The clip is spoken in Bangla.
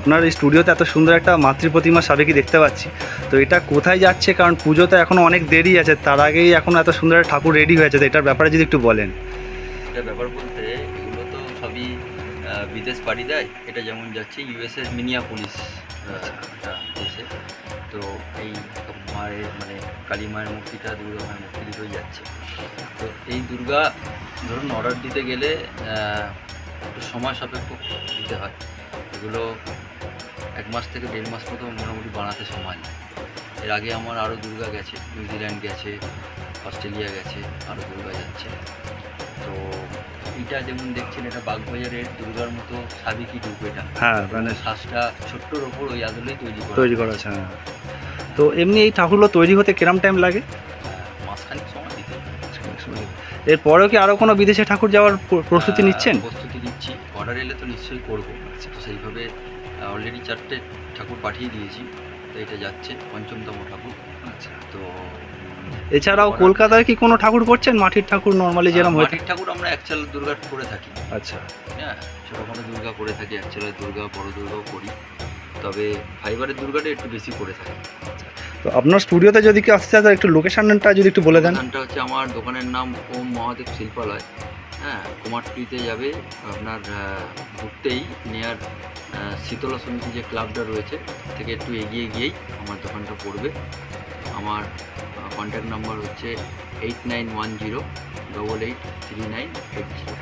আপনার এই স্টুডিওতে এত সুন্দর একটা মাতৃ প্রতিমা সাবেকি দেখতে পাচ্ছি? তো এটা কোথায় যাচ্ছে? কারণ পুজো তো এখনও অনেক দেরি আছে, তার আগেই এখন এত সুন্দর একটা ঠাকুর রেডি হয়েছে, তো এটার ব্যাপারে যদি একটু বলেন। এটা ব্যাপার বলতে এগুলো তো সবই বিদেশ পাড়ি দেয়, এটা যেমন যাচ্ছে ইউএসএর মিনিয়া পুলিশ তো এই মায়ের মানে কালী মায়ের মূর্তিটা দুর্গা মায়ের মূর্তি দুটোই যাচ্ছে। তো এই দুর্গা, ধরুন অর্ডার দিতে গেলে একটু সময় সাপেক্ষ দিতে হয়। এগুলো এক মাস থেকে দেড় মাস মতো মোটামুটি বানাতে সময় নেয়। এর আগে আমার আরও দুর্গা গেছে নিউজিল্যান্ড গেছে অস্ট্রেলিয়া গেছে আরও দুর্গা যাচ্ছে। তো এটা যেমন দেখছেন এটা বাগবাজারের দুর্গার মতো সাবেকি রূপ এটা। হ্যাঁ মানে শ্বাসটা ছোট্টর ওপর ওই আদলেই তৈরি করা তৈরি করা আছে হ্যাঁ। তো এমনি এই ঠাকুরগুলো তৈরি হতে কিরম টাইম লাগে? হ্যাঁ, মাসখানেক সময় দিতে এরপরেও কি আরও কোনো বিদেশে ঠাকুর যাওয়ার প্রস্তুতি নিচ্ছেন? প্রস্তুতি নিচ্ছি। অর্ডার এলে তো নিশ্চয়ই করব। তো সেইভাবে অলরেডি চারটে ঠাকুর পাঠিয়ে দিয়েছি তো এটা যাচ্ছে পঞ্চমতম ঠাকুর। আচ্ছা। তো এছাড়াও কলকাতায় কি কোনো ঠাকুর করছেন? মাটির ঠাকুর নর্মালি যেরকম হয়ে মাটির ঠাকুর আমরা একচাল দুর্গা করে থাকি। আচ্ছা। হ্যাঁ ছোটোখাটো দুর্গা করে থাকি একচালের দুর্গা বড় দুর্গাও করি। তবে ফাইবারের দুর্গাটা একটু বেশি করে থাকি। তো আপনার স্টুডিওতে যদি কেউ আসতে চায় একটু লোকেশনটা যদি একটু বলে দেন। দোকানটা হচ্ছে আমার দোকানের নাম ওম মহাদেব শিল্পালয়। হ্যাঁ কুমারটুলিতে যাবে। আপনার ঘুরতেই নেয়ার শীতলা সমিতি যে ক্লাবটা রয়েছে, থেকে একটু এগিয়ে গিয়েই আমার দোকানটা পড়বে। আমার কন্ট্যাক্ট নাম্বার হচ্ছে eight nine one zero double eight three nine eight zero